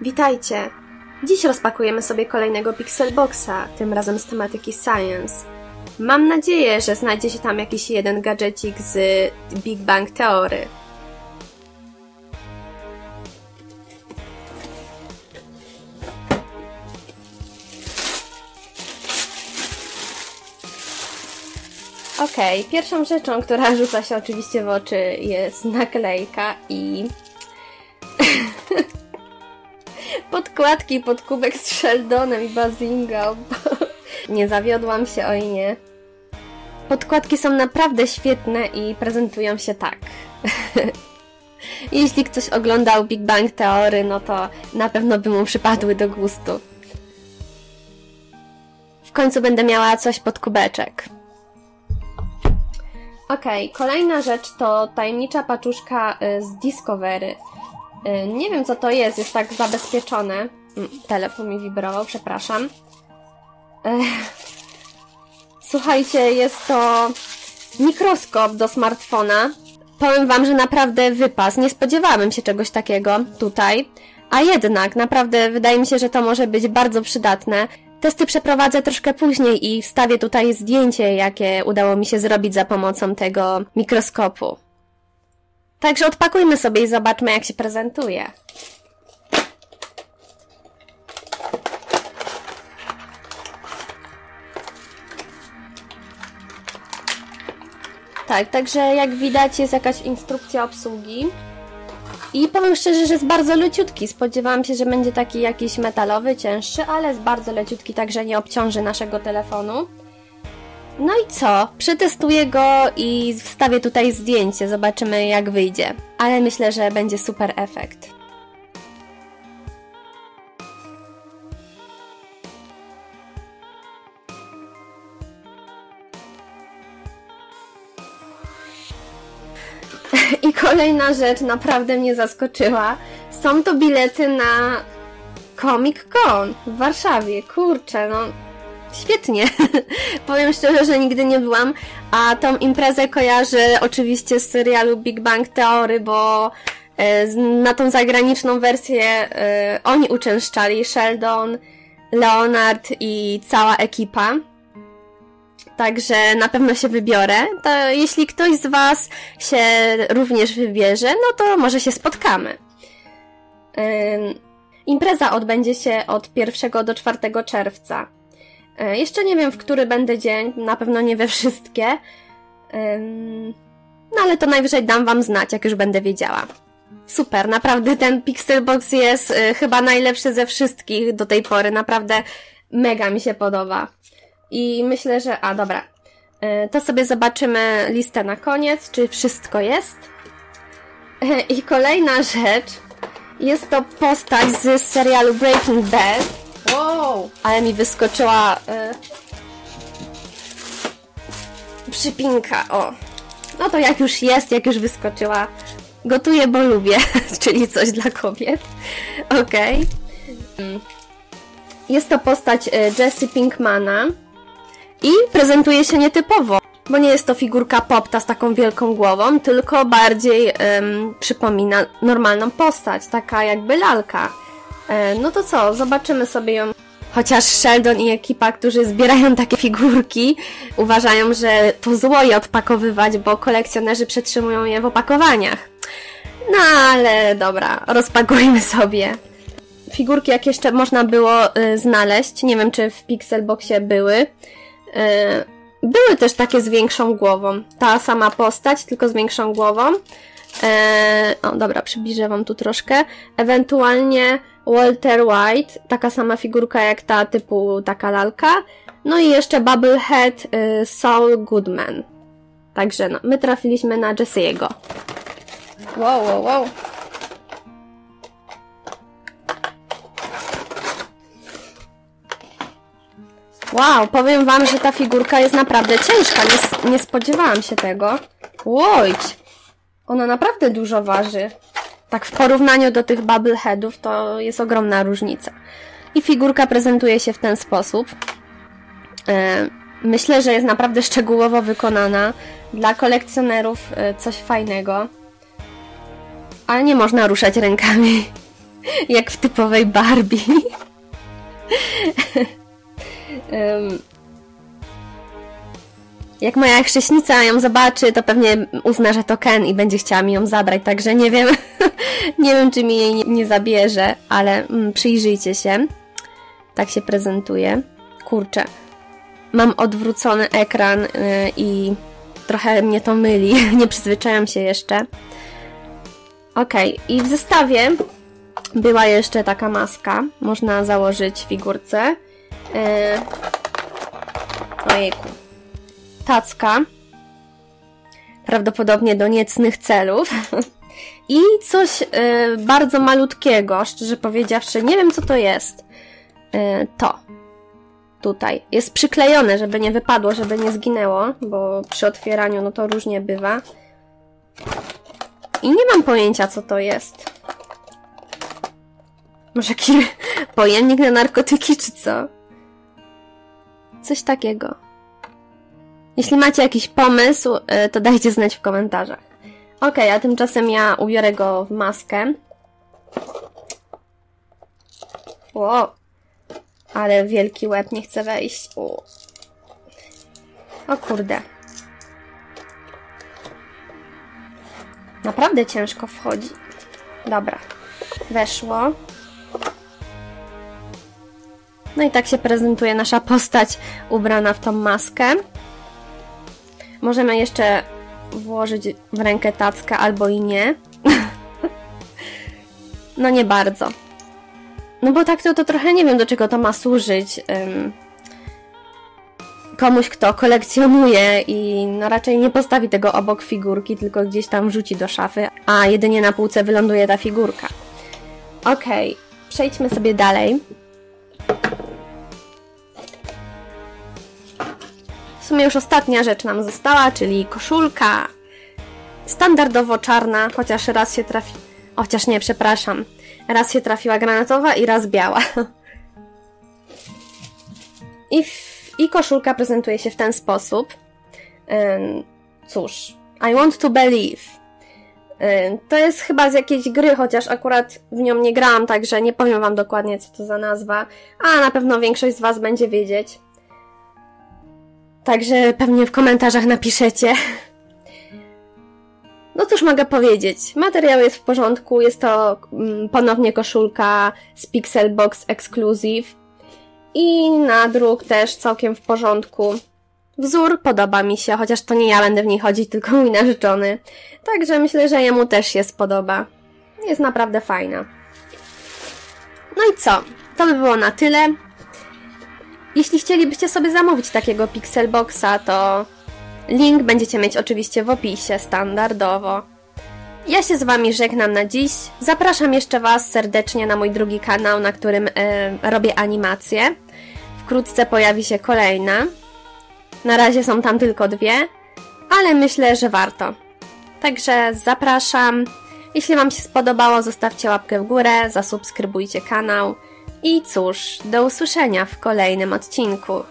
Witajcie! Dziś rozpakujemy sobie kolejnego Pixelboxa, tym razem z tematyki Science. Mam nadzieję, że znajdzie się tam jakiś jeden gadżecik z Big Bang Teory. Okej, okay, pierwszą rzeczą, która rzuca się oczywiście w oczy jest naklejka i podkładki pod kubek z Sheldonem i Bazinga. nie zawiodłam się, oj nie. Podkładki są naprawdę świetne i prezentują się tak. Jeśli ktoś oglądał Big Bang Teory, no to na pewno by mu przypadły do gustu. W końcu będę miała coś pod kubeczek. Okay, kolejna rzecz to tajemnicza paczuszka y, z Discovery. Y, nie wiem co to jest, jest tak zabezpieczone. Mm, telefon mi wibrował, przepraszam. Słuchajcie, jest to mikroskop do smartfona. Powiem Wam, że naprawdę wypas. Nie spodziewałabym się czegoś takiego tutaj. A jednak, naprawdę wydaje mi się, że to może być bardzo przydatne. Testy przeprowadzę troszkę później i wstawię tutaj zdjęcie, jakie udało mi się zrobić za pomocą tego mikroskopu. Także odpakujmy sobie i zobaczmy, jak się prezentuje. Tak, także jak widać jest jakaś instrukcja obsługi. I powiem szczerze, że jest bardzo leciutki. Spodziewałam się, że będzie taki jakiś metalowy, cięższy, ale jest bardzo leciutki, także nie obciąży naszego telefonu. No i co? Przetestuję go i wstawię tutaj zdjęcie, zobaczymy jak wyjdzie. Ale myślę, że będzie super efekt. I kolejna rzecz naprawdę mnie zaskoczyła. Są to bilety na Comic Con w Warszawie. Kurczę, no świetnie. Powiem szczerze, że nigdy nie byłam, a tą imprezę kojarzę oczywiście z serialu Big Bang Theory, bo e, na tą zagraniczną wersję e, oni uczęszczali, Sheldon, Leonard i cała ekipa. Także na pewno się wybiorę. To jeśli ktoś z Was się również wybierze, no to może się spotkamy. Impreza odbędzie się od 1 do 4 czerwca. E, jeszcze nie wiem, w który będę dzień, na pewno nie we wszystkie. No ale to najwyżej dam Wam znać, jak już będę wiedziała. Super, naprawdę ten Pixelbox jest e, chyba najlepszy ze wszystkich do tej pory, naprawdę mega mi się podoba. I myślę, że... A, dobra. E, to sobie zobaczymy listę na koniec, czy wszystko jest. I kolejna rzecz jest to postać z serialu Breaking Bad. Wow! Ale mi wyskoczyła y... przypinka, o. No to jak już jest, jak już wyskoczyła. Gotuję, bo lubię, czyli coś dla kobiet. Okej. Okay. Jest to postać y, Jesse Pinkmana i prezentuje się nietypowo, bo nie jest to figurka popta z taką wielką głową, tylko bardziej przypomina normalną postać, taka jakby lalka. E, no to co, zobaczymy sobie ją. Chociaż Sheldon i ekipa, którzy zbierają takie figurki, uważają, że to zło je odpakowywać, bo kolekcjonerzy przetrzymują je w opakowaniach. No ale dobra, rozpakujmy sobie. Figurki, jak jeszcze można było y, znaleźć, nie wiem czy w Pixelboxie były. Y, były też takie z większą głową. Ta sama postać, tylko z większą głową. E, o, dobra, przybliżę Wam tu troszkę. Ewentualnie Walter White, taka sama figurka jak ta, typu taka lalka. No i jeszcze Bubblehead y, Saul Goodman. Także no, my trafiliśmy na Jesse'ego. Wow, wow, wow. Wow, powiem wam, że ta figurka jest naprawdę ciężka. Nie, nie spodziewałam się tego. Łojć! Ona naprawdę dużo waży. Tak w porównaniu do tych bubbleheadów to jest ogromna różnica. I figurka prezentuje się w ten sposób. E, myślę, że jest naprawdę szczegółowo wykonana. Dla kolekcjonerów e, coś fajnego. Ale nie można ruszać rękami. Jak w typowej Barbie. jak moja chrześnica ją zobaczy, to pewnie uzna, że to Ken i będzie chciała mi ją zabrać, także nie wiem, nie wiem, czy mi jej nie, nie zabierze, ale mm, przyjrzyjcie się. Tak się prezentuje. Kurczę, mam odwrócony ekran yy, i trochę mnie to myli, nie przyzwyczajam się jeszcze. Ok, i w zestawie była jeszcze taka maska, można założyć figurce. Yy... Ojejku, tacka. Prawdopodobnie do niecnych celów. I coś y, bardzo malutkiego, szczerze powiedziawszy, nie wiem co to jest. Y, to. Tutaj. Jest przyklejone, żeby nie wypadło, żeby nie zginęło, bo przy otwieraniu no to różnie bywa. I nie mam pojęcia co to jest. Może jakiś pojemnik na narkotyki, czy co? Coś takiego. Jeśli macie jakiś pomysł, y, to dajcie znać w komentarzach. Ok, a tymczasem ja ubiorę go w maskę. Wow. Ale wielki łeb nie chce wejść. O, o kurde. Naprawdę ciężko wchodzi. Dobra. Weszło. No i tak się prezentuje nasza postać ubrana w tą maskę. Możemy jeszcze włożyć w rękę tackę albo i nie. no nie bardzo. No bo tak to, to trochę nie wiem do czego to ma służyć. Um, komuś, kto kolekcjonuje i no raczej nie postawi tego obok figurki, tylko gdzieś tam wrzuci do szafy, a jedynie na półce wyląduje ta figurka. Okej, okay, przejdźmy sobie dalej. Sumie już ostatnia rzecz nam została, czyli koszulka. Standardowo czarna, chociaż raz się trafi... Chociaż nie, przepraszam. Raz się trafiła granatowa i raz biała. I, w... I koszulka prezentuje się w ten sposób. Cóż, I want to believe. To jest chyba z jakiejś gry, chociaż akurat w nią nie grałam, także nie powiem Wam dokładnie, co to za nazwa, a na pewno większość z Was będzie wiedzieć. Także pewnie w komentarzach napiszecie. No cóż mogę powiedzieć. Materiał jest w porządku, jest to mm, ponownie koszulka z Pixelbox Exclusive i nadruk też całkiem w porządku. Wzór podoba mi się, chociaż to nie ja będę w niej chodzić, tylko mój narzeczony. Także myślę, że jemu też się spodoba. Jest naprawdę fajna. No i co? To by było na tyle. Jeśli chcielibyście sobie zamówić takiego Pixelboxa, to link będziecie mieć oczywiście w opisie standardowo. Ja się z Wami żegnam na dziś. Zapraszam jeszcze Was serdecznie na mój drugi kanał, na którym e, robię animacje. Wkrótce pojawi się kolejna. Na razie są tam tylko dwie, ale myślę, że warto. Także zapraszam. Jeśli Wam się spodobało, zostawcie łapkę w górę, zasubskrybujcie kanał. I cóż, do usłyszenia w kolejnym odcinku.